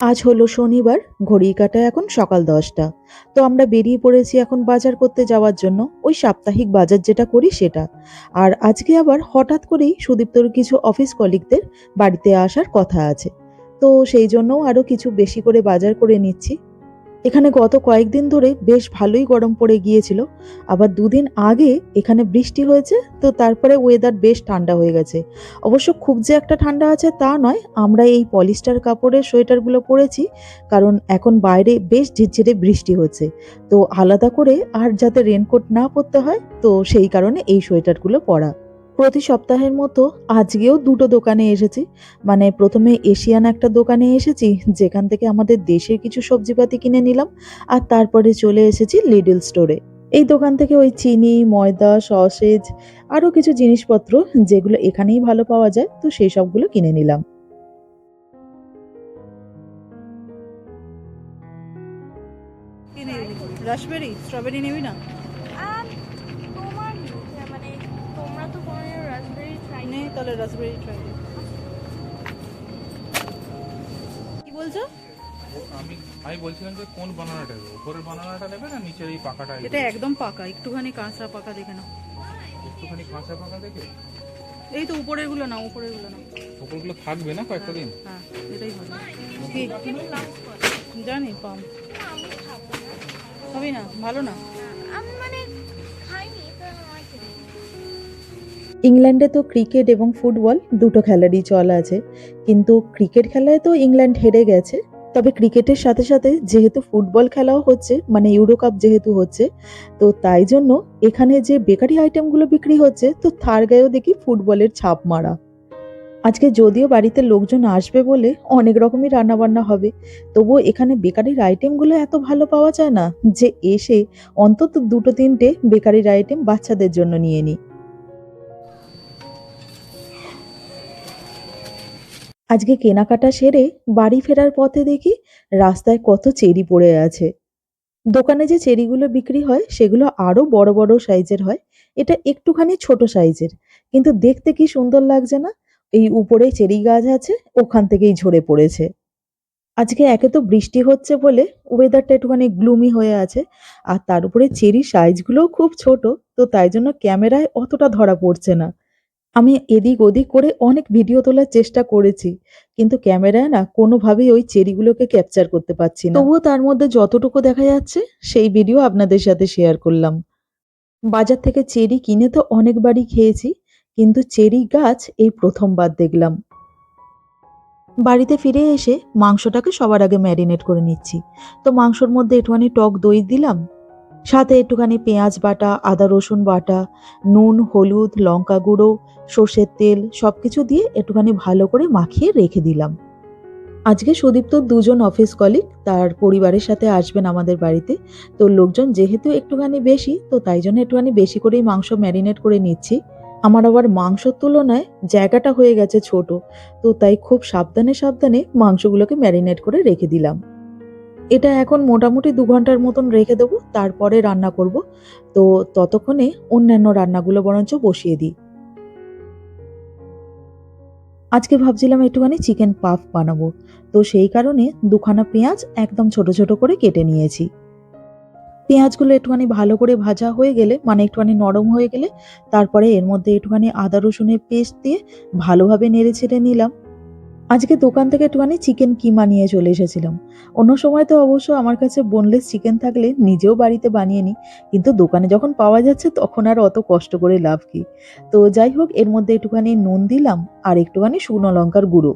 আজ হলো শনিবার ঘড়ি কাটা এখন সকাল দশটা। তো আমরা বেরিয়ে পড়েছি এখন বাজার করতে যাওয়ার জন্য, ওই সাপ্তাহিক বাজার যেটা করি সেটা। আর আজকে আবার হঠাৎ করেই সুদীপ্তর কিছু অফিস কলিগদের বাড়িতে আসার কথা আছে। তো সেই জন্য আরও কিছু বেশি করে বাজার করে নিচ্ছি। এখানে গত কয়েকদিন ধরে বেশ ভালোই গরম পড়ে গিয়েছিল। আবার দুদিন আগে এখানে বৃষ্টি হয়েছে, তো তারপরে ওয়েদার বেশ ঠান্ডা হয়ে গেছে। অবশ্য খুব যে একটা ঠান্ডা আছে তা নয়, আমরা এই পলিস্টার কাপড়ের সোয়েটারগুলো পরেছি, কারণ এখন বাইরে বেশ ঝিরঝিরে বৃষ্টি হচ্ছে। তো আলাদা করে আর যাতে রেনকোট না পরতে হয়, তো সেই কারণে এই সোয়েটারগুলো পরা। প্রতি সপ্তাহের মতো আজকেও দুটো দোকানে এসেছি। মানে প্রথমে এশিয়ান একটা দোকানে এসেছি, যেখান থেকে আমাদের দেশের কিছু সবজিপাতি কিনে নিলাম, আর তারপরে চলে এসেছি লিডল স্টোরে এই দোকান থেকে ওই চিনি, ময়দা, সসেজ, আরও কিছু জিনিসপত্র যেগুলো এখানেই ভালো পাওয়া যায়, তো সেই সবগুলো কিনে নিলাম। রাসবেরি, স্ট্রবেরি নিবি না? তাহলে রাসবেরি ট্রাই কি বলছো? আমি আমি বলছিলাম যে কোন বানানাটা নেবে উপরের বানানাটা নেবে না নিচের এই পাকাটা এটা একদম পাকা একটুখানি কাঁচা পাকা দেখে নাও। একটুখানি কাঁচা পাকা দেখে? এই তো উপরেরগুলো না উপরেরগুলো না ওপরগুলো থাকবে না কয়েকটা দিন? হ্যাঁ এটাই ভালো কি? জানি পাম। আমি খাব না হবে না ভালো না? আমি মানে ইংল্যান্ডে তো ক্রিকেট এবং ফুটবল দুটো খেলারই চল আছে। কিন্তু ক্রিকেট খেলায় তো ইংল্যান্ড হেরে গেছে। তবে ক্রিকেটের সাথে সাথে যেহেতু ফুটবল খেলাও হচ্ছে মানে ইউরো কাপ যেহেতু হচ্ছে, তো তাই জন্য এখানে যে বেকারি আইটেমগুলো বিক্রি হচ্ছে, তো তার গায়েও দেখি ফুটবলের ছাপ মারা। আজকে যদিও বাড়িতে লোকজন আসবে বলে অনেক রকমই রান্নাবান্না হবে, তবুও এখানে বেকারির আইটেমগুলো এত ভালো পাওয়া যায় না যে এসে অন্তত দুটো তিনটে বেকারির আইটেম বাচ্চাদের জন্য নিয়ে নিই। আজকে কেনাকাটা সেরে বাড়ি ফেরার পথে দেখি রাস্তায় কত চেরি পড়ে আছে। দোকানে যে চেরিগুলো বিক্রি হয়, সেগুলো আরও বড় বড় সাইজের হয়। এটা একটুখানি ছোট সাইজের, কিন্তু দেখতে কি সুন্দর লাগছে না? এই উপরে চেরি গাছ আছে, ওখান থেকেই ঝরে পড়েছে। আজকে একে তো বৃষ্টি হচ্ছে বলে ওয়েদারটা একটুখানি গ্লুমি হয়ে আছে, আর তার উপরে চেরি সাইজগুলোও খুব ছোট, তো তাই জন্য ক্যামেরায় অতটা ধরা পড়ছে না। আমি এদিক ওদিক করে অনেক ভিডিও তোলার চেষ্টা করেছি, কিন্তু ক্যামেরায় না কোনোভাবেই ওই চেরিগুলোকে ক্যাপচার করতে পারছি না। তবুও তার মধ্যে যতটুকু দেখা যাচ্ছে, সেই ভিডিও আপনাদের সাথে শেয়ার করলাম। বাজার থেকে চেরি কিনে তো অনেকবারই খেয়েছি, কিন্তু চেরি গাছ এই প্রথমবার দেখলাম। বাড়িতে ফিরে এসে মাংসটাকে সবার আগে ম্যারিনেট করে নিচ্ছি। তো মাংসর মধ্যে একটুখানি টক দই দিলাম সাথে একটুখানি পেঁয়াজ বাটা, আদা রসুন বাটা, নুন, হলুদ, লঙ্কা গুঁড়ো, সর্ষের তেল সব কিছু দিয়ে একটুখানি ভালো করে মাখিয়ে রেখে দিলাম। আজকে সুদীপ্ত দুজন অফিস কলিগ তার পরিবারের সাথে আসবেন আমাদের বাড়িতে। তো লোকজন যেহেতু একটুখানি বেশি, তো তাই জন্য একটুখানি বেশি করেই মাংস ম্যারিনেট করে নিচ্ছি। আমার আবার মাংসর তুলনায় জায়গাটা হয়ে গেছে ছোট, তো তাই খুব সাবধানে সাবধানে মাংসগুলোকে ম্যারিনেট করে রেখে দিলাম। এটা এখন মোটামুটি দু ঘণ্টার মতন রেখে দেবো, তারপরে রান্না করব। তো ততক্ষণে অন্যান্য রান্নাগুলো বরঞ্চ বসিয়ে দিই। আজকে ভাবছিলাম একটুখানি চিকেন পাফ বানাবো, তো সেই কারণে দুখানা পেঁয়াজ একদম ছোট ছোট করে কেটে নিয়েছি। পেঁয়াজগুলো একটুখানি ভালো করে ভাজা হয়ে গেলে মানে একটুখানি নরম হয়ে গেলে, তারপরে এর মধ্যে একটুখানি আদা রসুনের পেস্ট দিয়ে ভালোভাবে নেড়ে ছেড়ে নিলাম। আজকে দোকান থেকে একটুখানি চিকেন কিমা নিয়ে চলে এসেছিলাম। অন্য সময় তো অবশ্য আমার কাছে বোনলেস চিকেন থাকলে নিজেও বাড়িতে বানিয়ে নিই, কিন্তু দোকানে যখন পাওয়া যাচ্ছে তখন আর অত কষ্ট করে লাভ কি। তো যাই হোক, এর মধ্যে একটুখানি নুন দিলাম আর একটুখানি শুকনো লঙ্কার গুঁড়ো।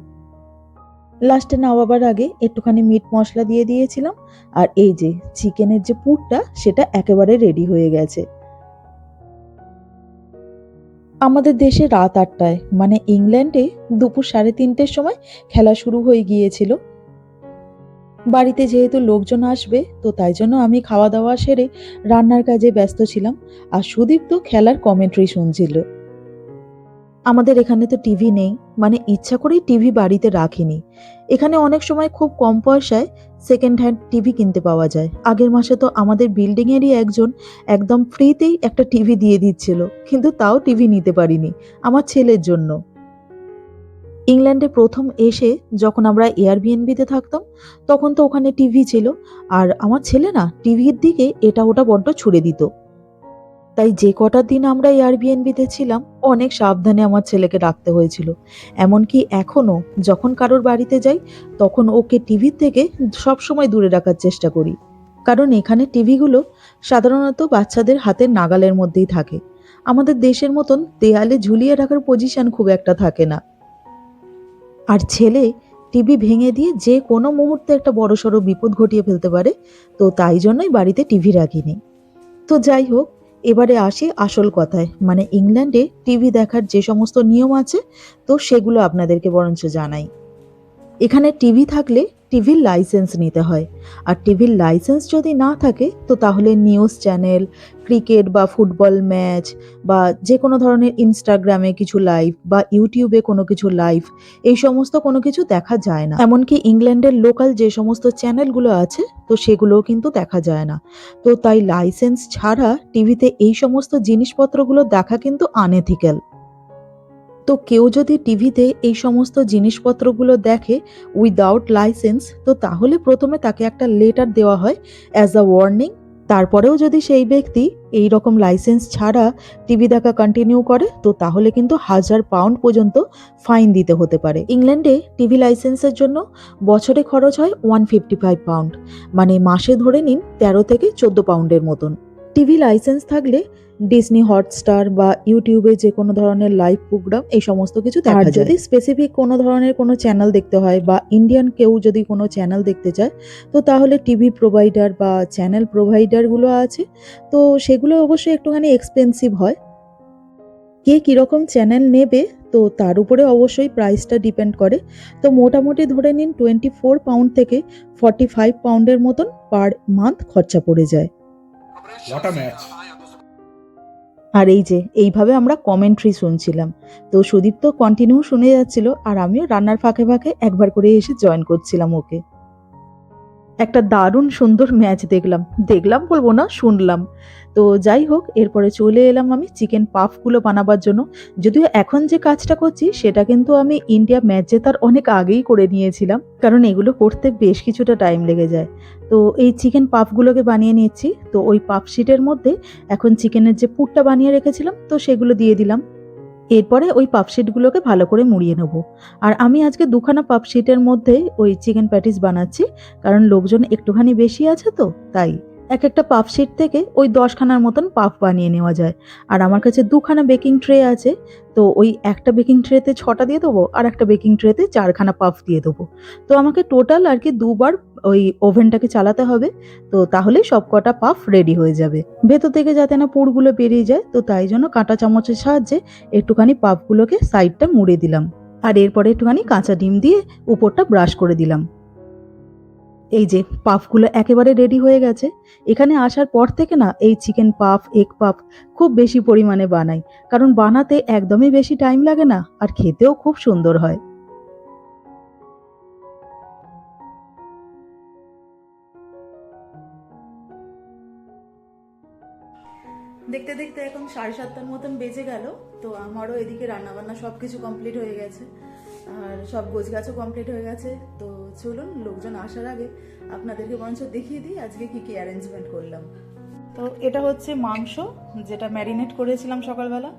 লাস্টে নামাবার আগে একটুখানি মিট মশলা দিয়ে দিয়েছিলাম, আর এই যে চিকেনের যে পুরটা, সেটা একেবারে রেডি হয়ে গেছে। আমাদের দেশে রাত আটটায় মানে ইংল্যান্ডে দুপুর সাড়ে তিনটের সময় খেলা শুরু হয়ে গিয়েছিল। বাড়িতে যেহেতু লোকজন আসবে, তো তাই জন্য আমি খাওয়া দাওয়া সেরে রান্নার কাজে ব্যস্ত ছিলাম, আর সুদীপ্ত খেলার কমেন্ট্রি শুনছিল। আমাদের এখানে তো টিভি নেই মানে ইচ্ছা করেই টিভি বাড়িতে রাখিনি। এখানে অনেক সময় খুব কম পয়সায় সেকেন্ড হ্যান্ড টিভি কিনতে পাওয়া যায়। আগের মাসে তো আমাদের বিল্ডিংয়েরই একজন একদম ফ্রিতেই একটা টিভি দিয়ে দিচ্ছিল, কিন্তু তাও টিভি নিতে পারিনি, আমার ছেলের জন্য। ইংল্যান্ডে প্রথম এসে যখন আমরা এয়ারবিএনবিতে থাকতাম, তখন তো ওখানে টিভি ছিল, আর আমার ছেলে না, টিভির দিকে এটা ওটা বড্ড ছুড়ে দিত। তাই যে কটা দিন আমরা এয়ারবিএনবিতে ছিলাম, অনেক সাবধানে আমার ছেলেকে রাখতে হয়েছিল। এমনকি এখনও যখন কারোর বাড়িতে যাই, তখন ওকে টিভির থেকে সবসময় দূরে রাখার চেষ্টা করি। কারণ এখানে টিভিগুলো সাধারণত বাচ্চাদের হাতের নাগালের মধ্যেই থাকে। আমাদের দেশের মতন দেয়ালে ঝুলিয়ে রাখার পজিশন খুব একটা থাকে না। আর ছেলে টিভি ভেঙে দিয়ে যে কোনো মুহূর্তে একটা বড়সড় বিপদ ঘটিয়ে ফেলতে পারে, তো তাই জন্যই বাড়িতে টিভি রাখিনি। তো যাই হোক এবারে আসি আসল কথায়। মানে ইংল্যান্ডে টিভি দেখার যে সমস্ত নিয়ম আছে, তো সেগুলো আপনাদেরকে বরঞ্চ জানাই। এখানে টিভি থাকলে টিভির লাইসেন্স নিতে হয়। আর টিভির লাইসেন্স যদি না থাকে, তো তাহলে নিউজ চ্যানেল ক্রিকেট বা ফুটবল ম্যাচ বা যে কোনো ধরনের ইনস্টাগ্রামে কিছু লাইভ বা ইউটিউবে কোনো কিছু লাইভ এই সমস্ত কোনো কিছু দেখা যায় না। এমনকি ইংল্যান্ডের লোকাল যে সমস্ত চ্যানেলগুলো আছে, তো সেগুলোও কিন্তু দেখা যায় না। তো তাই লাইসেন্স ছাড়া টিভিতে এই সমস্ত জিনিসপত্রগুলো দেখা কিন্তু আনএথিক্যাল তো কেউ যদি টিভিতে এই সমস্ত জিনিসপত্রগুলো দেখে উইদাউট লাইসেন্স তো তাহলে প্রথমে তাকে একটা লেটার দেওয়া হয় অ্যাজ আ ওয়ার্নিং তারপরেও যদি সেই ব্যক্তি এই রকম লাইসেন্স ছাড়া টিভি দেখা কন্টিনিউ করে, তো তাহলে কিন্তু হাজার পাউন্ড পর্যন্ত ফাইন দিতে হতে পারে। ইংল্যান্ডে টিভি লাইসেন্সের জন্য বছরে খরচ হয় ওয়ান ফিফটি ফাইভ পাউন্ড মানে মাসে ধরে নিন তেরো থেকে চোদ্দ পাউন্ডের মতন। টিভি লাইসেন্স থাকলে ডিসনি হটস্টার বা ইউটিউবে যে কোনো ধরনের লাইভ প্রোগ্রাম এই সমস্ত কিছু দেখা যায়। যদি স্পেসিফিক কোনো ধরনের কোনো চ্যানেল দেখতে হয় বা ইন্ডিয়ান কেউ যদি কোনো চ্যানেল দেখতে চায় তো তাহলে টিভি প্রোভাইডার বা চ্যানেল প্রোভাইডারগুলো আছে। তো সেগুলো অবশ্যই একটুখানি এক্সপেন্সিভ হয়। কে কীরকম চ্যানেল নেবে তো তার উপরে অবশ্যই প্রাইসটা ডিপেন্ড করে। তো মোটামুটি ধরে নিন টোয়েন্টি ফোর পাউন্ড থেকে ফর্টি ফাইভ পাউন্ডের মতন পার মান্থ খরচা পড়ে যায়। What আ ম্যাচ আর এই যে, এইভাবে আমরা কমেন্ট্রি শুনছিলাম। তো সুদীপ তো কন্টিনিউ শুনে যাচ্ছিল, আর আমিও রান্নার ফাঁকে ফাঁকে একবার করে এসে জয়েন করছিলাম ওকে। একটা দারুণ সুন্দর ম্যাচ দেখলাম। দেখলাম বলব না, শুনলাম। তো যাই হোক, এরপরে চলে এলাম আমি চিকেন পাফগুলো বানাবার জন্য। যদিও এখন যে কাজটা করছি, সেটা কিন্তু আমি ইন্ডিয়া ম্যাচ জেতার অনেক আগেই করে নিয়েছিলাম। কারণ এগুলো করতে বেশ কিছুটা টাইম লেগে যায়। তো এই চিকেন পাফগুলোকে বানিয়ে নিচ্ছি। তো ওই পাফ শিটের মধ্যে এখন চিকেনের যে পুরটা বানিয়ে রেখেছিলাম, তো সেগুলো দিয়ে দিলাম। এরপরে ওই পাপশিটগুলোকে ভালো করে মুড়িয়ে নেব। আর আমি আজকে দুখানা পাপশিটের মধ্যে ওই চিকেন প্যাটিস বানাচ্ছি, কারণ লোকজন একটুখানি বেশি আছে তো, তাই। এক একটা পাপশিট থেকে ওই দশখানার মতন পাফ বানিয়ে নেওয়া যায়। আর আমার কাছে দুখানা বেকিং ট্রে আছে, তো ওই একটা বেকিং ট্রেতে ছটা দিয়ে দেবো আর একটা বেকিং ট্রেতে চারখানা পাফ দিয়ে দেবো। তো আমাকে টোটাল আর কি দুবার ওই ওভেনটাকে চালাতে হবে, তো তাহলে সব কটা পাফ রেডি হয়ে যাবে। ভেতর থেকে যাতে না পুরগুলো বেরিয়ে যায়, তো তাই জন্য কাঁটা চামচের সাহায্যে একটুখানি পাফগুলোকে সাইডটা মুড়ে দিলাম। আর এরপরে একটুখানি কাঁচা ডিম দিয়ে উপরটা ব্রাশ করে দিলাম। এই যে পাফগুলো একেবারে রেডি হয়ে গেছে। এখানে আসার পর থেকে না এই চিকেন পাফ এগ পাফ খুব বেশি পরিমাণে বানাই। কারণ বানাতে একদমই বেশি টাইম লাগে না আর খেতেও খুব সুন্দর হয়। দেখতে দেখতে এখন সাড়ে সাতটার মতন বেজে গেল। তো আমারও এদিকে রান্নাবান্না সব কিছু কমপ্লিট হয়ে গেছে। আর সব গোছগাছও কমপ্লিট হয়ে গেছে। তো চলুন, লোকজন আসার আগে আপনাদেরকে বরঞ্চ দেখিয়ে দিই আজকে কি কি অ্যারেঞ্জমেন্ট করলাম। তো এটা হচ্ছে মাংস, যেটা ম্যারিনেট করেছিলাম সকালবেলা।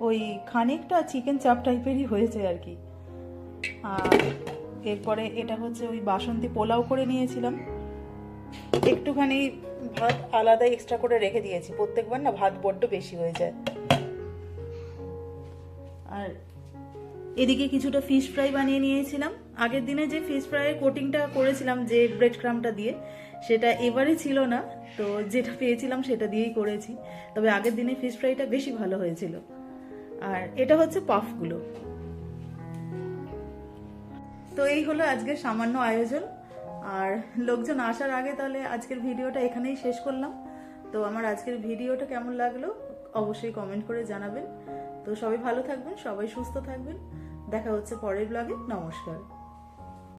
ওই খানিকটা চিকেন চাপ টাইপেরই হয়েছে আর কি। আর এরপরে এটা হচ্ছে ওই বাসন্তী পোলাও করে নিয়েছিলাম। একটুখানি ভাত আলাদা এক্সট্রা করে রেখে দিয়েছি। প্রত্যেকবার না ভাত বড্ড বেশি হয়ে যায়। আর এদিকে কিছুটা ফিশ ফ্রাই বানিয়ে নিয়েছিলাম। আগের দিনে যে ফিশ ফ্রাইয়ের কোটিংটা করেছিলাম, যে ব্রেড ক্রামটা দিয়ে, সেটা এবারে ছিল না। তো যেটা পেয়েছিলাম সেটা দিয়েই করেছি। তবে আগের দিনে ফিশ ফ্রাইটা বেশি ভালো হয়েছিল। আর এটা হচ্ছে পাফগুলো তো এই হলো আজকের সামান্য আয়োজন। আর লোকজন আসার আগে তাহলে আজকের ভিডিওটা এখানেই শেষ করলাম। তো আমার আজকের ভিডিওটা কেমন লাগল, অবশ্যই কমেন্ট করে জানাবেন। তো সবাই ভালো থাকবেন, সবাই সুস্থ থাকবেন। দেখা হচ্ছে পরের ব্লগে নমস্কার।